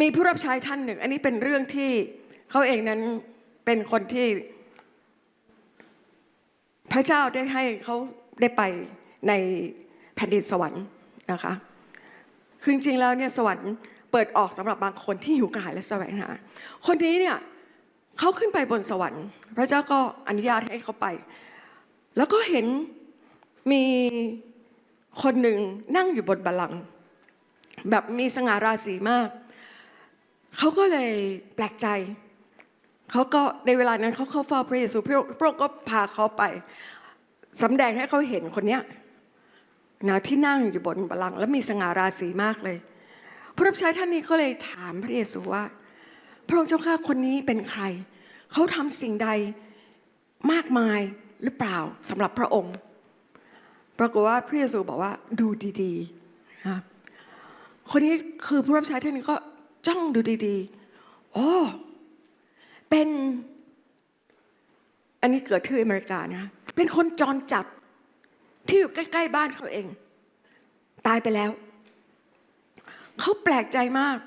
มีผู้รับใช้ท่านหนึ่ง อันนี้เป็นเรื่องที่เขาเองนั้นเป็นคนที่พระเจ้าได้ให้เขาได้ไปในแผ่นดินสวรรค์นะคะคือจริงๆแล้วเนี่ยสวรรค์เปิดออกสำหรับบางคนที่อยู่ไกลและแสวงหา คนนี้เนี่ยเขาขึ้นไปบนสวรรค์ พระเจ้าก็อนุญาตให้เขาไป แล้วก็เห็นมีคนหนึ่งนั่งอยู่บนบัลลังก์แบบมีสง่าราศีมาก เขาก็เลยแปลกใจเขาก็ในเวลานั้นเขาเข้าเฝ้าพระเยซูพระองค์ก็พาเขาไปสำแดงให้เขาเห็นคนเนี้ยนะที่นั่งอยู่บนบัลลังก์แล้วมีสง่าราศีมากเลย ผู้รับใช้ท่านนี้ก็เลยถามพระเยซูว่า พระองค์เจ้าข้าคนนี้เป็นใคร เขาทำสิ่งใดมากมายหรือเปล่าสำหรับพระองค์ ปรากฏว่าพระเยซูบอกว่าดูดีๆนะคนนี้คือผู้รับใช้ท่านนี้ก็ จ้องดูดีๆ โอ้ เป็น อันนี้เกิดที่อเมริกานะ เป็นคนจรจัด ที่อยู่ใกล้ ๆ บ้านเขาเอง ตายไปแล้ว เขาแปลกใจมาก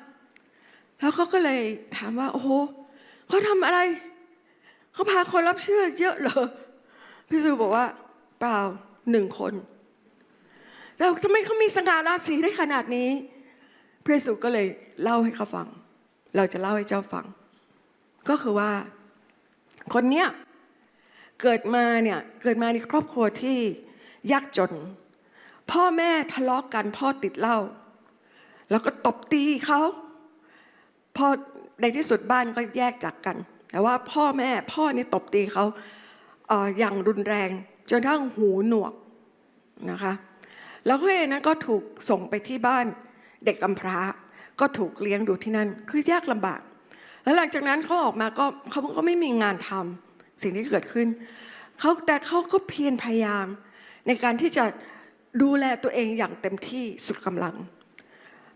แล้วเขาก็เลยถามว่า โอ้โหเขาทำอะไร เขาพาคนรับเชื่อเยอะเหรอ พี่ซูบอกว่า เปล่าหนึ่งคน แล้วทำไมเขามีสง่าราศีได้ขนาดนี้ ระเยซูก็เลยเล่าให้เขาฟัง เราจะเล่าให้เจ้าฟัง ก็คือว่า คนเนี้ยเกิดมาเนี่ยเกิดมาในครอบครัวที่ยากจน พ่อแม่ทะเลาะกกันพ่อติดเหล้าแล้วก็ตบตีเขาพอในที่สุดบ้านก็แยกจากกัน แต่ว่าพ่อแม่พ่อนี่ตบตีเขาเอออย่างรุนแรง จนทั้งหูหนวกนะคะ แล้วก็เองนั้นก็ถูกส่งไปที่บ้าน เด็กกำพร้าก็ถูกเลี้ยงดูที่นั่น คือยากลำบาก แล้วหลังจากนั้นเขาออกมาก็เขาก็ไม่มีงานทำสิ่งที่เกิดขึ้นเขาแต่เขาก็เพียรพยายาม ในการที่จะดูแลตัวเองอย่างเต็มที่สุดกำลัง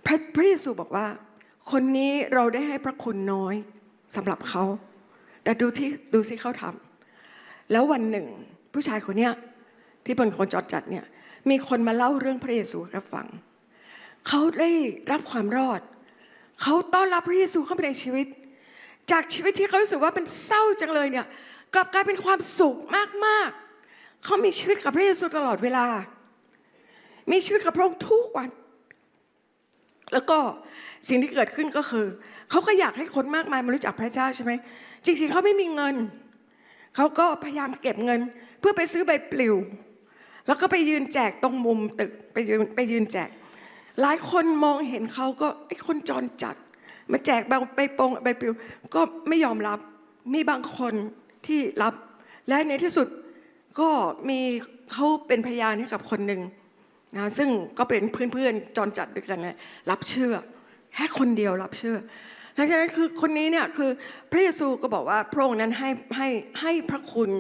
พระพระเยซูบอกว่า คนนี้เราได้ให้พระคุณน้อยสำหรับเขาแต่ดูที่ดูสิเขาทำแล้ววันหนึ่ง ผู้ชายคนเนี้ยที่เป็นคนจอดจัดเนี่ยมีคนมาเล่าเรื่องพระเยซูให้ฟัง เขาได้รับความรอด เขาต้อนรับพระเยซูเข้าไปในชีวิต จากชีวิตที่เขารู้สึกว่าเป็นเศร้าจังเลยเนี่ยกลับกลายเป็นความสุขมากๆ เขามีชีวิตกับพระเยซูตลอดเวลา มีชีวิตกับพระองค์ทุกวัน แล้วก็สิ่งที่เกิดขึ้นก็คือ เขาก็อยากให้คนมากมายมารู้จักพระเจ้าใช่ไหมจริงๆเขาไม่มีเงิน เขาก็พยายามเก็บเงิน เพื่อไปซื้อใบปลิว แล้วก็ไปยืนแจกตรงมุมตึกไปยืนไปยืนแจก หลายคนมองเห็นเขาก็ไอ้คนจรจัด มาแจกใบใบปงใบปลิว ก็ไม่ยอมรับมีบางคนที่รับ และในที่สุดก็มีเขาเป็นพยานให้กับคนหนึ่งนะซึ่งก็เป็นเพื่อนๆจรจัดด้วยกันเลยรับเชื่อแค่คนเดียวรับเชื่อหลังจากนั้นคือคนนี้เนี่ยคือพระเยซูก็บอกว่าพระองค์นั้นให้ให้ให้พระคุณ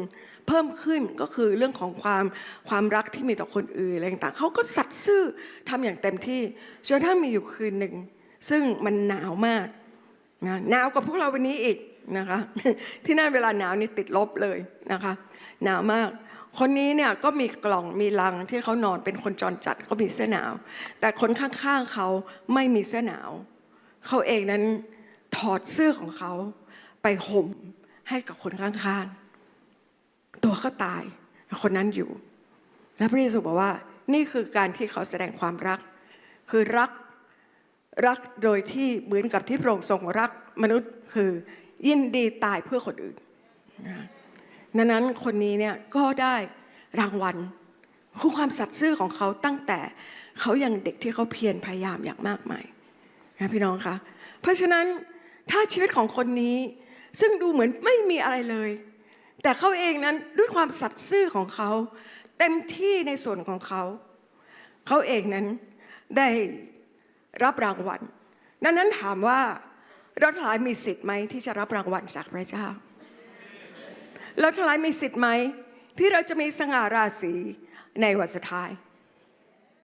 เพิ่มขึ้นก็คือเรื่องของความความรักที่มีต่อคนอื่นอะไรต่างๆเขาก็สัตย์ซื่อทำอย่างเต็มที่จนถ้ามีอยู่คืนหนึ่งซึ่งมันหนาวมากนะหนาวกว่าพวกเราวันนี้อีกนะคะที่นั่นเวลาหนาวนี่ติดลบเลยนะคะหนาวมาก คนนี้เนี่ยก็มีกล่องมีลังที่เขานอนเป็นคนจรจัดก็มีเสื้อหนาว แต่คนข้างๆเขาไม่มีเสื้อหนาวเขาเองนั้นถอดเสื้อของเขาไปห่มให้กับคนข้างๆ ตัวก็ตาย คนนั้นอยู่ และพระเยซูบอกว่า นี่คือการที่เขาแสดงความรัก คือรักรักโดยที่เหมือนกับที่พระองค์ทรงรักมนุษย์คือยินดีตายเพื่อคนอื่นนะดังนั้นคนนี้เนี่ยก็ได้รางวัลคือความสัตย์ซื่อของเขาตั้งแต่เขายังเด็กที่เขาเพียรพยายามอย่างมากมายนะพี่น้องคะเพราะฉะนั้นถ้าชีวิตของคนนี้ซึ่งดูเหมือนไม่มีอะไรเลย แต่เขาเองนั้นด้วยความสัตย์ซื่อของเขา เต็มที่ในส่วนของเขา เขาเองนั้นได้รับรางวัลดังนั้นถามว่าเราทั้งหลายมีสิทธิ์ไหมที่จะรับรางวัลจากพระเจ้าเราทั้งหลายมีสิทธิ์ไหมที่เราจะมีสง่าราศีในวันสุดท้าย